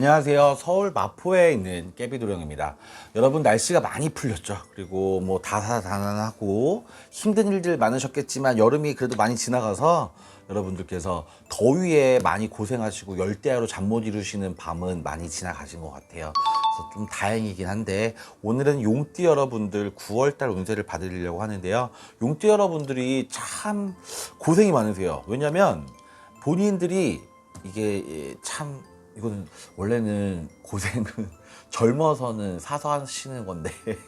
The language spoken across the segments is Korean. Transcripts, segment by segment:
안녕하세요. 서울 마포에 있는 깨비도령입니다. 여러분 날씨가 많이 풀렸죠. 그리고 뭐 다사다난하고 힘든 일들 많으셨겠지만 여름이 그래도 많이 지나가서 여러분들께서 더위에 많이 고생하시고 열대야로 잠 못 이루시는 밤은 많이 지나가신 것 같아요. 그래서 좀 다행이긴 한데 오늘은 용띠 여러분들 9월달 운세를 받으려고 하는데요. 용띠 여러분들이 참 고생이 많으세요. 왜냐면 본인들이 이게 참 이거는 원래는 고생은 젊어서는 사서 하시는 건데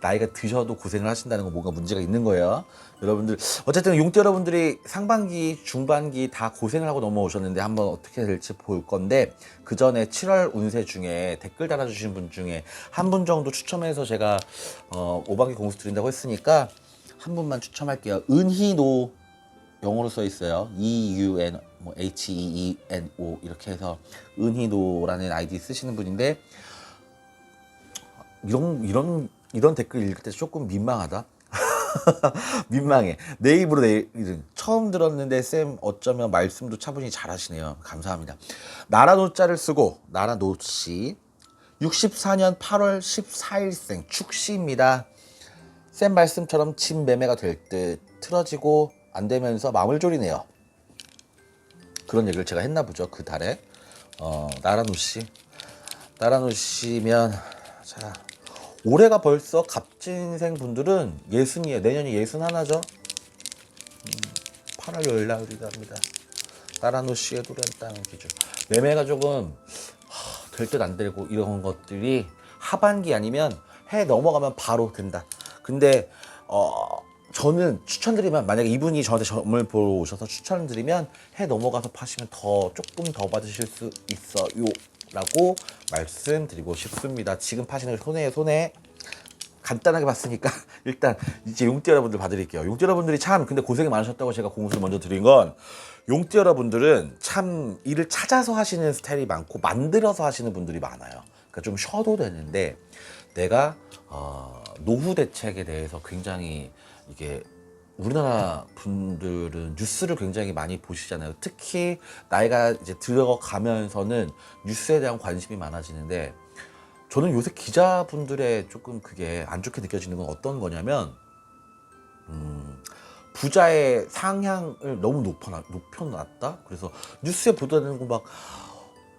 나이가 드셔도 고생을 하신다는 건 뭔가 문제가 있는 거예요. 여러분들 어쨌든 용띠 여러분들이 상반기, 중반기 다 고생을 하고 넘어오셨는데 한번 어떻게 될지 볼 건데 그 전에 7월 운세 중에 댓글 달아주신 분 중에 한 분 정도 추첨해서 제가 어, 오반기 공수 드린다고 했으니까 한 분만 추첨할게요. 은희노 영어로 써 있어요. E U N 뭐 H E E N O 이렇게 해서 은희노라는 아이디 쓰시는 분인데 이런 이런 이런 댓글 읽을 때 조금 민망하다. 민망해. 내 입으로 내 이름 처음 들었는데 쌤 어쩌면 말씀도 차분히 잘하시네요. 감사합니다. 나라노자를 쓰고 나라노씨 64년 8월 14일생 축시입니다. 쌤 말씀처럼 집 매매가 될 듯 틀어지고 안 되면서 마음을 졸이네요. 그런 얘기를 제가 했나 보죠 그 달에. 어, 나라노 씨. 나라노 씨면 자 올해가 벌써 갑진생 분들은 예순이에요. 내년이 예순 하나죠? 음, 8월 열날이라 합니다. 나라노 씨의 노래 땅 기준 매매가 조금 될 듯 안 되고 이런 것들이 하반기 아니면 해 넘어가면 바로 된다. 근데 어 저는 추천드리면 만약에 이분이 저한테 점을 보러 오셔서 추천드리면 해 넘어가서 파시면 더 조금 더 받으실 수 있어요 라고 말씀드리고 싶습니다. 지금 파시는 게 손해에 손해. 간단하게 봤으니까 일단 이제 용띠 여러분들 봐드릴게요. 용띠 여러분들이 참 근데 고생이 많으셨다고 제가 공수를 먼저 드린 건 용띠 여러분들은 참 일을 찾아서 하시는 스타일이 많고 만들어서 하시는 분들이 많아요. 그러니까 좀 쉬어도 되는데 내가 어, 노후 대책에 대해서 굉장히 이게 우리나라 분들은 뉴스를 굉장히 많이 보시잖아요. 특히 나이가 이제 들어가면서는 뉴스에 대한 관심이 많아지는데 저는 요새 기자분들의 조금 그게 안 좋게 느껴지는 건 어떤 거냐면 음, 부자의 상향을 너무 높여, 높여놨다. 그래서 뉴스에 보도되는 거 막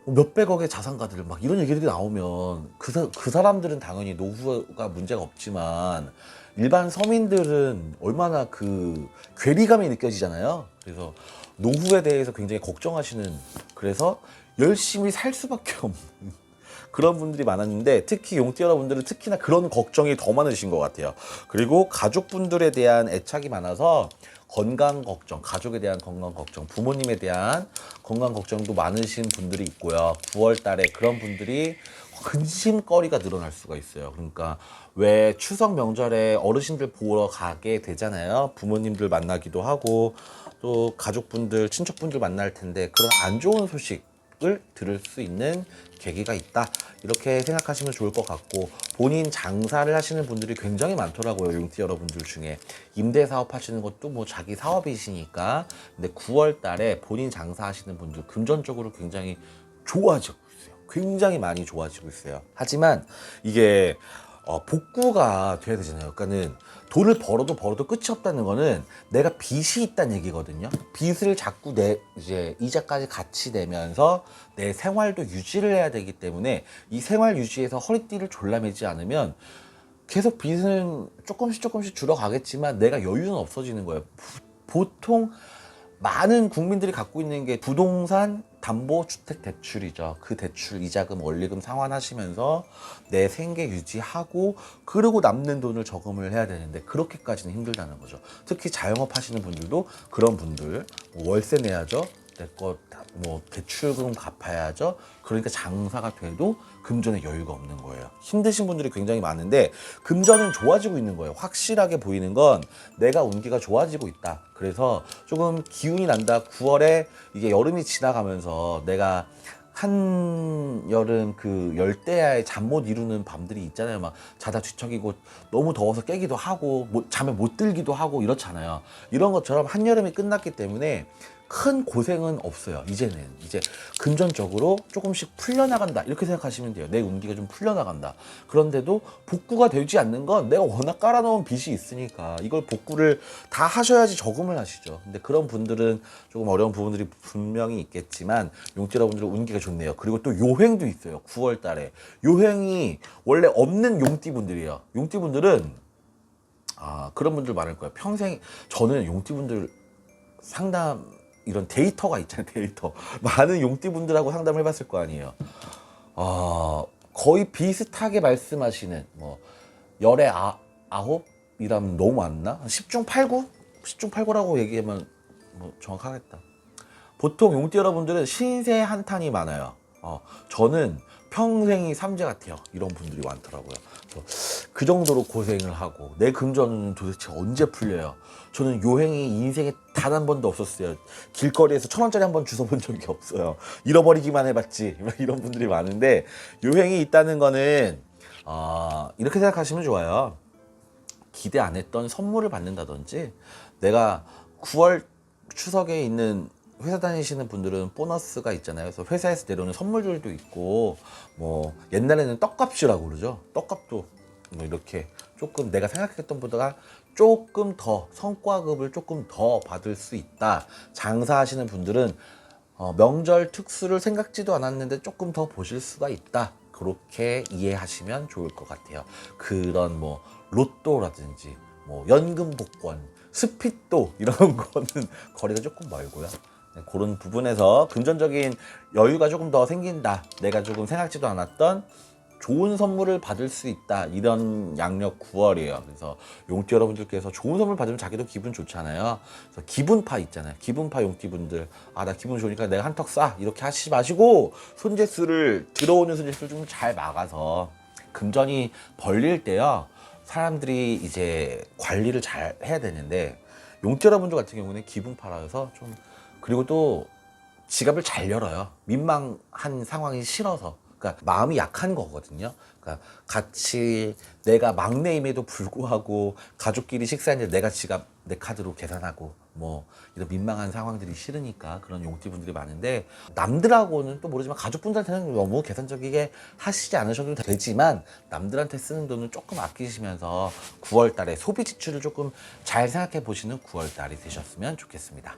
몇백억의 자산가들 막 이런 얘기들이 나오면 그, 사, 그 사람들은 당연히 노후가 문제가 없지만 일반 서민들은 얼마나 그 괴리감이 느껴지잖아요. 그래서 노후에 대해서 굉장히 걱정하시는 그래서 열심히 살 수밖에 없는 그런 분들이 많았는데 특히 용띠 여러분들은 특히나 그런 걱정이 더 많으신 것 같아요. 그리고 가족분들에 대한 애착이 많아서 건강 걱정, 가족에 대한 건강 걱정, 부모님에 대한 건강 걱정도 많으신 분들이 있고요. 9월 달에 그런 분들이 근심거리가 늘어날 수가 있어요. 그러니까 왜 추석 명절에 어르신들 보러 가게 되잖아요. 부모님들 만나기도 하고 또 가족분들, 친척분들 만날 텐데 그런 안 좋은 소식 을 들을 수 있는 계기가 있다. 이렇게 생각하시면 좋을 것 같고 본인 장사를 하시는 분들이 굉장히 많더라고요. 용띠 여러분들 중에 임대 사업 하시는 것도 뭐 자기 사업이시니까 근데 9월 달에 본인 장사하시는 분들 금전적으로 굉장히 있어요. 굉장히 많이 좋아지고 있어요. 하지만 이게 어, 복구가 돼야 되잖아요. 그러니까는 돈을 벌어도 벌어도 끝이 없다는 거는 내가 빚이 있다는 얘기거든요. 빚을 자꾸 내 이제 이자까지 같이 내면서 내 생활도 유지를 해야 되기 때문에 이 생활 유지에서 허리띠를 졸라매지 않으면 계속 빚은 조금씩 조금씩 줄어가겠지만 내가 여유는 없어지는 거예요. 부- 보통 많은 국민들이 갖고 있는 게 부동산 담보 주택 대출이죠. 그 대출 이자금 원리금 상환하시면서 내 생계 유지하고 그리고 남는 돈을 저금을 해야 되는데 그렇게까지는 힘들다는 거죠. 특히 자영업 하시는 분들도 그런 분들 뭐 월세 내야죠. 내거뭐 대출금 갚아야죠. 그러니까 장사가 돼도 금전에 여유가 없는 거예요. 힘드신 분들이 굉장히 많은데 금전은 좋아지고 있는 거예요. 확실하게 보이는 건 내가 운기가 좋아지고 있다. 그래서 조금 기운이 난다. 9월에 이게 여름이 지나가면서 내가 한 여름 그 열대야에 잠 못 이루는 밤들이 있잖아요. 막 자다 뒤척이고 너무 더워서 깨기도 하고 못- 잠에 못 들기도 하고 이렇잖아요. 이런 것처럼 한여름이 끝났기 때문에 큰 고생은 없어요. 이제는 이제 금전적으로 조금씩 풀려나간다 이렇게 생각하시면 돼요. 내 운기가 좀 풀려나간다. 그런데도 복구가 되지 않는 건 내가 워낙 깔아놓은 빚이 있으니까 이걸 복구를 다 하셔야지 저금을 하시죠. 근데 그런 분들은 조금 어려운 부분들이 분명히 있겠지만 용띠 여러분들은 운기가 좋네요. 그리고 또 요행도 있어요. 9월달에 요행이 원래 없는 용띠 분들이에요. 용띠 분들은 아 그런 분들 많을 거예요. 평생 저는 용띠 분들 상담 이런 데이터가 있잖아요. 데이터 많은 용띠 분들하고 상담을 해봤을 거 아니에요. 아 거의 비슷하게 말씀하시는 뭐 열에 아, 아홉이라면 너무 많나? 10중 8구? 10중 8구라고 얘기하면 뭐 정확하겠다. 보통 용띠 여러분들은 신세 한탄이 많아요. 어, 저는 평생이 삼재 같아요. 이런 분들이 많더라고요. 그래서 그 정도로 고생을 하고 내 금전은 도대체 언제 풀려요? 저는 요행이 인생에 단 한 번도 없었어요. 길거리에서 천 원짜리 한 번 주워본 적이 없어요. 잃어버리기만 해봤지. 이런 분들이 많은데 요행이 있다는 거는 어, 이렇게 생각하시면 좋아요. 기대 안 했던 선물을 받는다든지 내가 9월 추석에 있는 회사 다니시는 분들은 보너스가 있잖아요. 그래서 회사에서 내려오는 선물들도 있고 뭐 옛날에는 떡값이라고 그러죠. 떡값도 뭐 이렇게 조금 내가 생각했던 보다 조금 더 성과급을 조금 더 받을 수 있다. 장사하시는 분들은 어, 명절 특수를 생각지도 않았는데 조금 더 보실 수가 있다. 그렇게 이해하시면 좋을 것 같아요. 그런 뭐 로또라든지 뭐 연금 복권, 스피또 이런 거는 거리가 조금 멀고요. 네, 그런 부분에서 금전적인 여유가 조금 더 생긴다. 내가 조금 생각지도 않았던 좋은 선물을 받을 수 있다. 이런 양력 9월이에요. 그래서 용띠 여러분들께서 좋은 선물 받으면 자기도 기분 좋잖아요. 그래서 기분파 있잖아요. 기분파 용띠분들. 아, 나 기분 좋으니까 내가 한턱 쏴. 이렇게 하시지 마시고 손재수를 들어오는 손재수를 좀 잘 막아서 금전이 벌릴 때요. 사람들이 이제 관리를 잘 해야 되는데 용띠 여러분들 같은 경우는 기분파라서 좀 그리고 또 지갑을 잘 열어요. 민망한 상황이 싫어서. 그러니까 마음이 약한 거거든요. 그러니까 같이 내가 막내임에도 불구하고 가족끼리 식사했는데 내가 지갑 내 카드로 계산하고 뭐 이런 민망한 상황들이 싫으니까 그런 용띠분들이 많은데 남들하고는 또 모르지만 가족분들한테는 너무 계산적이게 하시지 않으셔도 되지만 남들한테 쓰는 돈은 조금 아끼시면서 9월 달에 소비 지출을 조금 잘 생각해 보시는 9월 달이 되셨으면 좋겠습니다.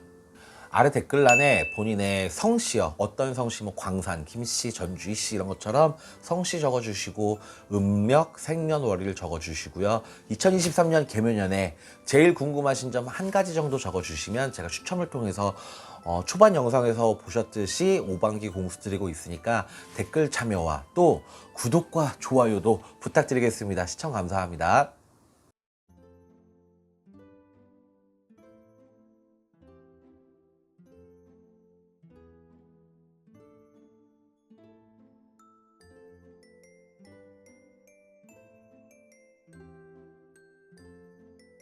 아래 댓글란에 본인의 성씨요. 어떤 성씨, 뭐 광산, 김씨, 전주희 씨 이런 것처럼 성씨 적어주시고 음력, 생년월일 적어주시고요. 2023년 개묘년에 제일 궁금하신 점 한 가지 정도 적어주시면 제가 추첨을 통해서 어, 초반 영상에서 보셨듯이 5반기 공수 드리고 있으니까 댓글 참여와 또 구독과 좋아요도 부탁드리겠습니다. 시청 감사합니다.